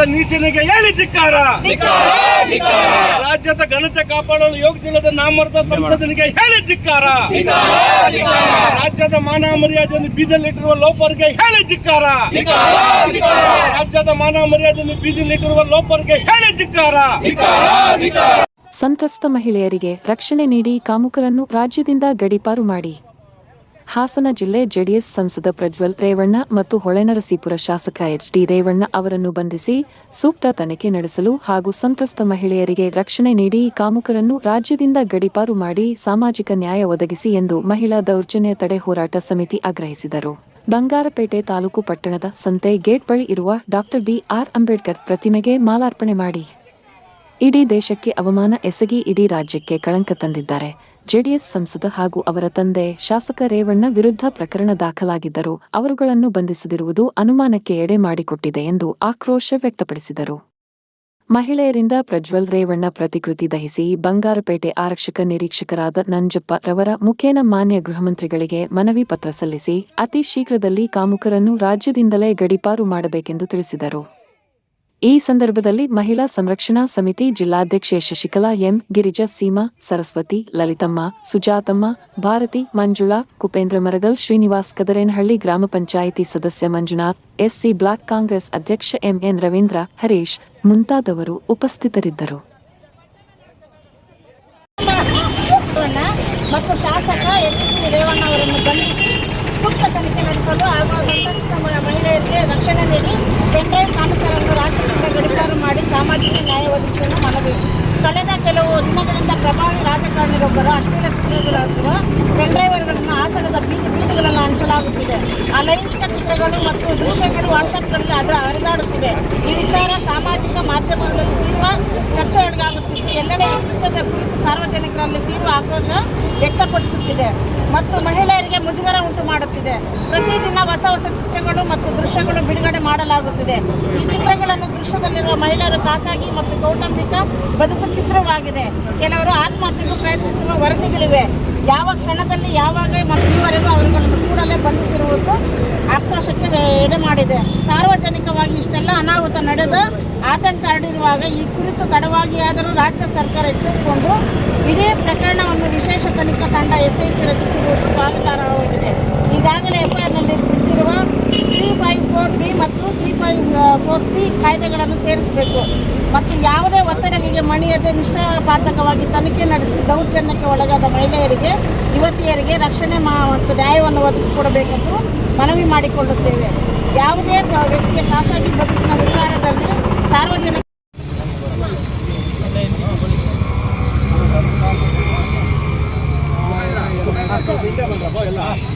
ಘೋಷಣೆಗೆ ಹೇಳಿ ಧಿಕ್ಕಾರ ರಾಜ್ಯದ ಘನತೆ ಕಾಪಾಡಲು ಯೋಗ್ಯವಿಲ್ಲದ ನಾಮರ್ದ ಸಂಸದನಿಗೆ ಹೇಳಿ ಧಿಕ್ಕಾರ ರಾಜ್ಯದ ಮಾನ ಮರ್ಯಾದೆಯನ್ನು ಬೀದಲ್ಲಿಟ್ಟಿರುವ ಲೋಪರ್ಗೆ ಹೇಳಿ ಧಿಕ್ಕಾರ ರಾಜ್ಯದ ಮಾನ ಮರ್ಯಾದೆಯನ್ನು ಬೀದಲ್ಲಿಟ್ಟಿರುವ ಲೋಪರ್ಗೆ ಹೇಳಿ ಧಿಕ್ಕಾರ ಸಂತ್ರಸ್ತ ಮಹಿಳೆಯರಿಗೆ ರಕ್ಷಣೆ ನೀಡಿ ಕಾಮುಕರನ್ನು ರಾಜ್ಯದಿಂದ ಗಡೀಪಾರು ಮಾಡಿ. ಹಾಸನ ಜಿಲ್ಲೆ ಜೆಡಿಎಸ್ ಸಂಸದ ಪ್ರಜ್ವಲ್ ರೇವಣ್ಣ ಮತ್ತು ಹೊಳೆನರಸೀಪುರ ಶಾಸಕ ಎಚ್ ಡಿ ರೇವಣ್ಣ ಅವರನ್ನು ಬಂಧಿಸಿ ಸೂಕ್ತ ತನಿಖೆ ನಡೆಸಲು ಹಾಗೂ ಸಂತ್ರಸ್ತ ಮಹಿಳೆಯರಿಗೆ ರಕ್ಷಣೆ ನೀಡಿ ಕಾಮುಕರನ್ನು ರಾಜ್ಯದಿಂದ ಗಡಿಪಾರು ಮಾಡಿ ಸಾಮಾಜಿಕ ನ್ಯಾಯ ಒದಗಿಸಿ ಎಂದು ಮಹಿಳಾ ದೌರ್ಜನ್ಯ ತಡೆ ಹೋರಾಟ ಸಮಿತಿ ಆಗ್ರಹಿಸಿದರು. ಬಂಗಾರಪೇಟೆ ತಾಲೂಕು ಪಟ್ಟಣದ ಸಂತೆ ಗೇಟ್ ಬಳಿ ಇರುವ ಡಾಕ್ಟರ್ ಬಿಆರ್ ಅಂಬೇಡ್ಕರ್ ಪ್ರತಿಮೆಗೆ ಮಾಲಾರ್ಪಣೆ ಮಾಡಿ. ಇಡೀ ದೇಶಕ್ಕೆ ಅವಮಾನ ಎಸಗಿ ಇಡೀ ರಾಜ್ಯಕ್ಕೆ ಕಳಂಕ ತಂದಿದ್ದಾರೆ. ಜೆಡಿಎಸ್ ಸಂಸದ ಹಾಗೂ ಅವರ ತಂದೆ ಶಾಸಕ ರೇವಣ್ಣ ವಿರುದ್ಧ ಪ್ರಕರಣ ದಾಖಲಾಗಿದ್ದರು ಅವರುಗಳನ್ನು ಬಂಧಿಸದಿರುವುದು ಅನುಮಾನಕ್ಕೆ ಎಡೆ ಮಾಡಿಕೊಟ್ಟಿದೆ ಎಂದು ಆಕ್ರೋಶ ವ್ಯಕ್ತಪಡಿಸಿದರು. ಮಹಿಳೆಯರಿಂದ ಪ್ರಜ್ವಲ್ ರೇವಣ್ಣ ಪ್ರತಿಕೃತಿ ದಹಿಸಿ ಬಂಗಾರಪೇಟೆ ಆರಕ್ಷಕ ನಿರೀಕ್ಷಕರಾದ ನಂಜಪ್ಪ ರವರ ಮುಖೇನ ಮಾನ್ಯ ಗೃಹಮಂತ್ರಿಗಳಿಗೆ ಮನವಿ ಪತ್ರ ಸಲ್ಲಿಸಿ, ಅತಿ ಶೀಘ್ರದಲ್ಲಿ ಕಾಮುಕರನ್ನು ರಾಜ್ಯದಿಂದಲೇ ಗಡಿಪಾರು ಮಾಡಬೇಕೆಂದು ತಿಳಿಸಿದರು. ಈ ಸಂದರ್ಭದಲ್ಲಿ ಮಹಿಳಾ ಸಂರಕ್ಷಣಾ ಸಮಿತಿ ಜಿಲ್ಲಾಧ್ಯಕ್ಷೆ ಶಶಿಕಲಾ ಎಂ, ಗಿರಿಜಾ ಸೀಮಾ, ಸರಸ್ವತಿ, ಲಲಿತಮ್ಮ, ಸುಜಾತಮ್ಮ, ಭಾರತಿ, ಮಂಜುಳಾ, ಕುಪೇಂದ್ರ ಮರಗಲ್, ಶ್ರೀನಿವಾಸ್ ಕದರೇನಹಳ್ಳಿ ಗ್ರಾಮ ಪಂಚಾಯಿತಿ ಸದಸ್ಯ ಮಂಜುನಾಥ್, ಎಸ್ಸಿ ಬ್ಲಾಕ್ ಕಾಂಗ್ರೆಸ್ ಅಧ್ಯಕ್ಷ ಎಂಎನ್ ರವೀಂದ್ರ, ಹರೀಶ್ ಮುಂತಾದವರು ಉಪಸ್ಥಿತರಿದ್ದರು. ಮತ್ತು ಶಾಸಕ ಎಚ್ ಬಂಧಿಸಿ ಸೂಕ್ತ ತನಿಖೆ ನಡೆಸಲು ಹಾಗೂ ಸಂತ್ರಸ್ತ ಮಹಿಳೆಯರಿಗೆ ರಕ್ಷಣೆ ನೀಡಿ ಪೆನ್ಡ್ರೈವ್ ಕಾಮಗಾರನ್ನು ರಾಜ್ಯದಿಂದ ಗಡಿಪಾರು ಮಾಡಿ ಸಾಮಾಜಿಕ ನ್ಯಾಯ ಒದಗಿಸಲು ಮನವಿ ಕಳೆದ ಕೆಲವು ದಿನಗಳಿಂದ ಪ್ರಭಾವಿ ರಾಜಕಾರಣಿಯೊಬ್ಬರು ಪೆನ್ ಡ್ರೈವರ್ಗಳನ್ನು ಆಸನದ ಹಾಸನದ ಬೀದಿ ಬೀದಿಗಳನ್ನು ಹಂಚಲಾಗುತ್ತಿದೆ ಆ ಲೈಂಗಿಕ ಚಿತ್ರಗಳು ಮತ್ತು ದೃಶ್ಯಗಳು ವಾಟ್ಸಪ್ನಲ್ಲಿ ಅದರ ಹರಿದಾಡುತ್ತಿವೆ ಈ ವಿಚಾರ ಸಾಮಾಜಿಕ ಮಾಧ್ಯಮಗಳಲ್ಲಿ ತೀವ್ರ ಚರ್ಚೆಯೊಳಗಾಗುತ್ತಿದ್ದು ಎಲ್ಲೆಡೆ ಈ ಕೃತ್ಯದ ಕುರಿತು ಸಾರ್ವಜನಿಕರಲ್ಲಿ ತೀವ್ರ ಆಕ್ರೋಶ ವ್ಯಕ್ತಪಡಿಸುತ್ತಿದೆ ಮತ್ತು ಮಹಿಳೆಯರಿಗೆ ಮುಜುಗರ ಉಂಟು ಮಾಡುತ್ತಿದೆ. ಪ್ರತಿದಿನ ಹೊಸ ಹೊಸ ಚಿತ್ರಗಳು ಮತ್ತು ದೃಶ್ಯಗಳು ಬಿಡುಗಡೆ ಮಾಡಲಾಗುತ್ತಿದೆ. ಈ ಚಿತ್ರಗಳನ್ನು ದೃಶ್ಯದಲ್ಲಿರುವ ಮಹಿಳೆಯರು ಖಾಸಗಿ ಮತ್ತು ಕೌಟುಂಬಿಕ ಬದುಕು ಚಿತ್ರವಾಗಿದೆ. ಕೆಲವರು ಆತ್ಮಹತ್ಯೆಗೂ ಪ್ರಯತ್ನಿಸುವ ವರದಿಗಳಿವೆ. ಯಾವ ಕ್ಷಣದಲ್ಲಿ ಯಾವಾಗ ಮತ್ತು ಈವರೆಗೂ ಅವರುಗಳನ್ನು ಕೂಡಲೇ ಬಂಧಿಸಿರುವುದು ಆಕ್ರೋಶಕ್ಕೆ ಎಡೆ ಮಾಡಿದೆ ಸಾರ್ವಜನಿಕವಾಗಿ ಇಷ್ಟೆಲ್ಲ ಅನಾಹುತ ನಡೆದ ಆತಂಕ ಹರಡಿರುವಾಗ ಈ ಕುರಿತು ತಡವಾಗಿಯಾದರೂ ರಾಜ್ಯ ಸರ್ಕಾರ ಎಚ್ಚೆತ್ತುಕೊಂಡು ಇಡೀ ಪ್ರಕರಣವನ್ನು ವಿಶೇಷ ತನಿಖಾ ತಂಡ ಎಸ್ಐಟಿ ರಚಿಸಿರುವುದು ಸ್ವಾಗತಾರ್ಹವಾಗಿದೆ. ಈಗಾಗಲೇ ಎಫ್ಐಆರ್ನಲ್ಲಿ ಬಿಟ್ಟಿರುವ ತ್ರೀ ಫೈವ್ ಫೋರ್ ಬಿ ಮತ್ತು ತ್ರೀ ಫೈವ್ ಫೋರ್ ಸಿ ಕಾಯ್ದೆಗಳನ್ನು ಸೇರಿಸಬೇಕು. ಮತ್ತು ಯಾವುದೇ ಒತ್ತಡಗಳಿಗೆ ಮಣಿಯದೆ ನಿಷ್ಠಾಪಾತಕವಾಗಿ ತನಿಖೆ ನಡೆಸಿ ದೌರ್ಜನ್ಯಕ್ಕೆ ಒಳಗಾದ ಮಹಿಳೆಯರಿಗೆ, ಯುವತಿಯರಿಗೆ ರಕ್ಷಣೆ ಮತ್ತು ನ್ಯಾಯವನ್ನು ಒದಗಿಸಿಕೊಡಬೇಕೆಂದು ಮನವಿ ಮಾಡಿಕೊಳ್ಳುತ್ತೇವೆ. ಯಾವುದೇ ವ್ಯಕ್ತಿಯ ಖಾಸಗಿ ಬದುಕಿನ ವಿಚಾರದಲ್ಲಿ ಸಾರ್ವಜನಿಕ ಎಲ್ಲ